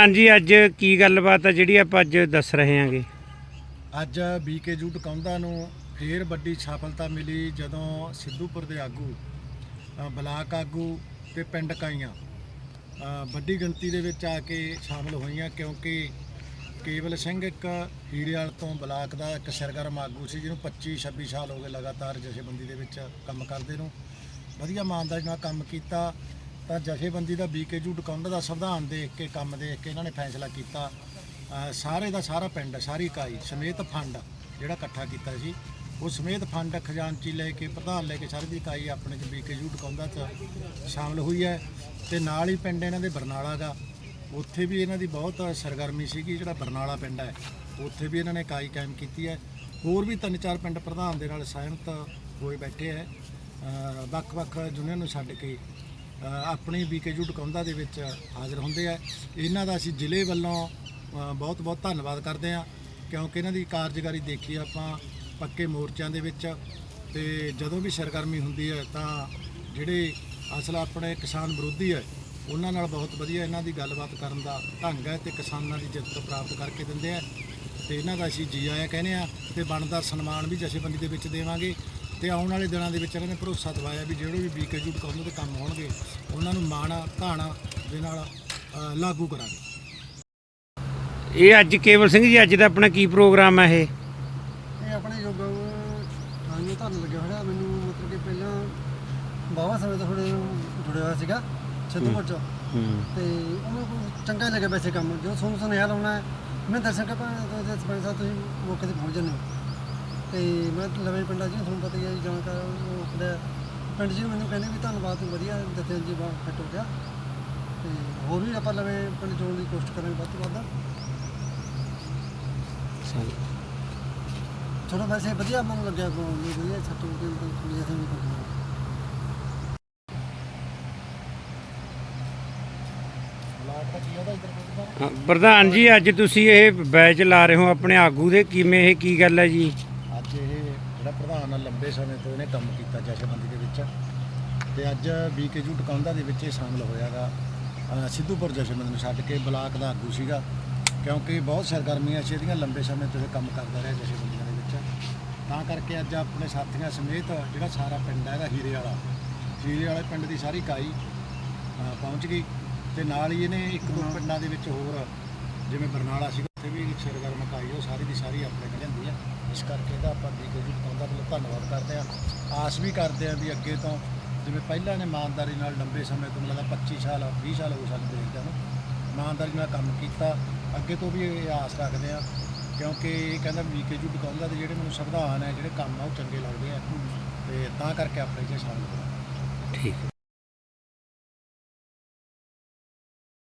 ਹਾਂਜੀ, ਅੱਜ ਕੀ ਗੱਲਬਾਤ ਆ ਜਿਹੜੀ ਆਪਾਂ ਅੱਜ ਦੱਸ ਰਹੇ ਹਾਂਗੇ? ਅੱਜ ਬੀਕੇਯੂ ਟਕਾਉਂਦਾ ਨੂੰ ਫੇਰ ਵੱਡੀ ਸਫਲਤਾ ਮਿਲੀ ਜਦੋਂ ਸਿੱਧੂਪੁਰ ਦੇ ਆਗੂ ਬਲਾਕ ਆਗੂ ਤੇ ਪਿੰਡ ਕਾਈਆਂ ਵੱਡੀ ਗਿਣਤੀ ਦੇ ਵਿੱਚ ਆ ਕੇ ਸ਼ਾਮਲ ਹੋਈਆਂ ਕਿਉਂਕਿ ਕੇਵਲ ਸਿੰਘ ਇੱਕ ਹੀਰੇਵਾਲ ਤੋਂ ਬਲਾਕ ਦਾ ਇੱਕ ਸਰਗਰਮ ਆਗੂ ਸੀ, ਜਿਹਨੂੰ 25 26 ਸਾਲ ਹੋ ਗਏ ਲਗਾਤਾਰ ਜਥੇਬੰਦੀ ਦੇ ਵਿੱਚ ਕੰਮ ਕਰਦੇ ਨੂੰ। ਵਧੀਆ ਇਮਾਨਦਾਰੀ ਨਾਲ ਕੰਮ ਕੀਤਾ ਤਾਂ ਜਥੇਬੰਦੀ ਦਾ ਬੀਕੇਯੂ ਟਕਾਉਂਦਾ ਦਾ ਸੰਵਿਧਾਨ ਦੇਖ ਕੇ, ਕੰਮ ਦੇਖ ਕੇ ਇਹਨਾਂ ਨੇ ਫੈਸਲਾ ਕੀਤਾ। ਸਾਰੇ ਦਾ ਸਾਰਾ ਪਿੰਡ, ਸਾਰੀ ਇਕਾਈ ਸਮੇਤ ਫੰਡ ਜਿਹੜਾ ਇਕੱਠਾ ਕੀਤਾ ਸੀ, ਉਹ ਸਮੇਤ ਫੰਡ ਖਜ਼ਾਨਚੀ ਲੈ ਕੇ, ਪ੍ਰਧਾਨ ਲੈ ਕੇ ਸਾਰੀ ਦੀ ਇਕਾਈ ਆਪਣੇ ਚ ਬੀਕੇਯੂ ਟਕਾਉਂਦਾ ਚ ਸ਼ਾਮਲ ਹੋਈ ਹੈ ਤੇ ਨਾਲ ਹੀ ਪਿੰਡ ਇਹਨਾਂ ਦੇ ਬਰਨਾਲਾ ਗਾ ਉੱਥੇ ਵੀ ਇਹਨਾਂ ਦੀ ਬਹੁਤ ਸਰਗਰਮੀ ਸੀਗੀ, ਜਿਹੜਾ ਬਰਨਾਲਾ ਪਿੰਡ ਹੈ, ਉੱਥੇ ਵੀ ਇਹਨਾਂ ਨੇ ਇਕਾਈ ਕਾਇਮ ਕੀਤੀ ਹੈ। ਹੋਰ ਵੀ ਤਿੰਨ ਚਾਰ ਪਿੰਡ ਪ੍ਰਧਾਨ ਦੇ ਨਾਲ ਸਹਿਮਤ ਹੋਏ ਬੈਠੇ ਹੈ। ਵੱਖ-ਵੱਖ ਯੂਨੀਅਨ ਨੂੰ ਛੱਡ ਕੇ ਆਪਣੀ ਬੀਕੇਯੂ ਟਕਾਉਂਦਾ ਦੇ ਵਿੱਚ ਹਾਜ਼ਰ ਹੁੰਦੇ ਆ। ਇਹਨਾਂ ਦਾ ਅਸੀਂ ਜ਼ਿਲ੍ਹੇ ਵੱਲੋਂ ਬਹੁਤ ਬਹੁਤ ਧੰਨਵਾਦ ਕਰਦੇ ਆ ਕਿਉਂਕਿ ਇਹਨਾਂ ਦੀ ਕਾਰਜਕਾਰੀ ਦੇਖੀ ਆਪਾਂ ਪੱਕੇ ਮੋਰਚਿਆਂ ਦੇ ਵਿੱਚ। ਤੇ ਜਦੋਂ ਵੀ ਸਰਗਰਮੀ ਹੁੰਦੀ ਹੈ ਤਾਂ ਜਿਹੜੇ ਅਸਲ ਆਪਣੇ ਕਿਸਾਨ ਵਿਰੋਧੀ ਹੈ, ਉਹਨਾਂ ਨਾਲ ਬਹੁਤ ਵਧੀਆ ਇਹਨਾਂ ਦੀ ਗੱਲਬਾਤ ਕਰਨ ਦਾ ਢੰਗ ਹੈ ਤੇ ਕਿਸਾਨਾਂ ਦੀ ਜਿੱਤ ਪ੍ਰਾਪਤ ਕਰਕੇ ਦਿੰਦੇ ਆ। ਤੇ ਇਹਨਾਂ ਦਾ ਅਸੀਂ ਜੀ ਆਇਆਂ ਕਹਿੰਦੇ ਆ ਤੇ ਬਣਦਾ ਸਨਮਾਨ ਵੀ ਜਥੇਬੰਦੀ ਦੇ ਵਿੱਚ ਦੇਵਾਂਗੇ। ਤੇ ਆਉਣ ਵਾਲੇ ਦਿਨਾਂ ਦੇ ਵਿੱਚ ਇਹਨਾਂ ਨੇ ਭਰੋਸਾ ਦਿਵਾਇਆ ਵੀ ਜਿਹੜੇ ਵੀ ਬੀਕੇਯੂ ਟਕਾਉਂਦੇ ਤੇ ਕੰਮ ਹੋਣਗੇ ਉਹਨਾਂ ਨੂੰ ਮਾਣਾ ਧਾਣਾ ਦੇ ਨਾਲ ਅ, ਲਾਗੂ ਕਰਾਂਗੇ। ਇਹ ਅੱਜ ਕੇਵਲ ਸਿੰਘ ਜੀ ਅੱਜ ਦਾ ਆਪਣਾ ਕੀ ਪ੍ਰੋਗਰਾਮ ਹੈ ਇਹ? ਇਹ ਆਪਣੇ ਯੋਗਾ ਸਾਨੂੰ ਧੰਨ ਲੱਗਿਆ ਹੋਇਆ ਮੈਨੂੰ ਮਤਲਬ ਕਿ ਪਹਿਲਾਂ ਬਾਵਾ ਸਮੇਂ ਤੋਂ ਥੋੜੇ ਜੁੜਿਆ ਹੋਇਆ ਸੀਗਾ ਸਿੱਧੂਪੁਰ ਚ। ਹੂੰ ਤੇ ਉਹਨੂੰ ਕੋਈ ਚੰਗਾ ਹੀ ਲੱਗਿਆ ਵੈਸੇ ਕੰਮ ਜੋ ਤੁਹਾਨੂੰ ਸੁਨੇਹਾ ਲਾਉਣਾ ਹੈ ਮੈਂ ਦਰਸ਼ਨ ਕਰ ਸਰਪੰਚ ਸਾਹਿਬ ਤੁਸੀਂ ਮੌਕੇ ਤੇ ਪਹੁੰਚ ਜਾਂਦੇ ਹੋ। ਤੇ ਮੈਂ ਲਵੇਂ ਪਿੰਡਾਂ ਜੀ ਤੁਹਾਨੂੰ ਪਤਾ ਹੀ ਜਾਣਕਾਰ ਉਹ ਆਪਣੇ ਪਿੰਡ ਜੀ ਮੈਨੂੰ ਕਹਿੰਦੇ ਵੀ ਧੰਨਵਾਦ ਤੂੰ ਵਧੀਆ ਦਿੱਤੇ ਜੀ ਬਾ ਫਿੱਟ ਹੋ ਗਿਆ। ਤੇ ਹੋਰ ਵੀ ਆਪਾਂ ਲਵੇਂ ਪਿੰਡ ਜੋੜਨ ਦੀ ਕੋਸ਼ਿਸ਼ ਕਰਾਂਗੇ ਵੱਧ ਤੋਂ ਵੱਧ। ਥੋੜਾ ਵੈਸੇ ਵਧੀਆ ਮਨ ਲੱਗਿਆ ਕੋਲ ਵਧੀਆ ਸਰਟੀਫਿਕੇਟ ਤੋਂ ਥੋੜੀ ਜਿਹੀ ਵੀ ਕੀ ਕੋਈ ਹਾਂ, ਪ੍ਰਧਾਨ ਜੀ ਅੱਜ ਤੁਸੀਂ ਇਹ ਬੈਚ ਲਾ ਰਹੇ ਹੋ ਆਪਣੇ ਆਗੂ ਦੇ ਕਿਵੇਂ ਇਹ ਕੀ ਗੱਲ ਹੈ ਜੀ? ਜਿਹੜਾ ਪ੍ਰਧਾਨ ਆ ਲੰਬੇ ਸਮੇਂ ਤੋਂ ਇਹਨੇ ਕੰਮ ਕੀਤਾ ਜਥੇਬੰਦੀ ਦੇ ਵਿੱਚ। ਤੇ ਅੱਜ ਬੀਕੇਯੂ ਟਕਾਉਂਦਾ ਦੇ ਵਿੱਚ ਇਹ ਸ਼ਾਮਲ ਹੋਇਆਗਾ। ਅ, ਸਿੱਧੂਪੁਰ ਜਥੇਬੰਦੀ ਨੂੰ ਛੱਡ ਕੇ ਬਲਾਕ ਦਾ ਆਗੂ ਸੀਗਾ। ਕਿਉਂਕਿ ਬਹੁਤ ਸਰਗਰਮੀਆਂ ਸੀ ਇਹਦੀਆਂ ਲੰਬੇ ਸਮੇਂ ਤੋਂ ਇਹ ਕੰਮ ਕਰਦਾ ਰਿਹਾ ਜਥੇਬੰਦੀਆਂ ਦੇ ਵਿੱਚ। ਤਾਂ ਕਰਕੇ ਅੱਜ ਆਪਣੇ ਸਾਥੀਆਂ ਸਮੇਤ ਜਿਹੜਾ ਸਾਰਾ ਪਿੰਡ ਹੈ ਇਹਦਾ ਹੀਰੇ ਵਾਲਾ ਹੀਰੇ ਵਾਲੇ ਪਿੰਡ ਦੀ ਸਾਰੀ ਇਕਾਈ ਪਹੁੰਚ ਗਈ। ਤੇ ਨਾਲ ਹੀ ਇਹਨੇ ਇੱਕ ਦੋ ਪਿੰਡਾਂ ਦੇ ਵਿੱਚ ਹੋਰ ਜਿਵੇਂ ਬਰਨਾਲਾ ਸੀ ਉੱਥੇ ਵੀ ਸਰਗਰਮ ਇਕਾਈ ਉਹ ਸਾਰੀ ਦੀ ਸਾਰੀ ਆਪਣੇ ਕੋਲ ਹੁੰਦੀ ਆ। ਇਸ ਕਰਕੇ ਇਹਦਾ ਆਪਾਂ ਬੀਕੇਯੂ ਟਕਾਉਂਦਾ ਵੱਲੋਂ ਧੰਨਵਾਦ ਕਰਦੇ ਆ ਆਸ ਵੀ ਕਰਦੇ ਆ ਵੀ ਅੱਗੇ ਤੋਂ ਜਿਵੇਂ ਪਹਿਲਾਂ ਨੇ ਇਮਾਨਦਾਰੀ ਨਾਲ ਲੰਬੇ ਸਮੇਂ ਤੋਂ, ਮਤਲਬ 25 ਸਾਲ 20 ਸਾਲ ਹੋ ਸਾਨੂੰ ਦੇਖਦਾ ਨੂੰ। ਇਮਾਨਦਾਰੀ ਨਾਲ ਕੰਮ ਕੀਤਾ। ਅੱਗੇ ਤੋਂ ਵੀ ਇਹ ਆਸ ਰੱਖਦੇ ਆ ਕਿਉਂਕਿ ਇਹ ਕਹਿੰਦਾ ਬੀਕੇਯੂ ਟਕਾਉਂਦਾ ਦੇ ਜਿਹੜੇ ਮੈਨੂੰ ਸੰਵਿਧਾਨ ਹੈ, ਜਿਹੜੇ ਕੰਮ ਆ ਉਹ ਚੰਗੇ ਲੱਗਦੇ ਆ। ਤੇ ਤਾਂ ਕਰਕੇ ਆਪਣੇ ਚ ਸ਼ਾਮਲ ਹੋਇਆ। ਠੀਕ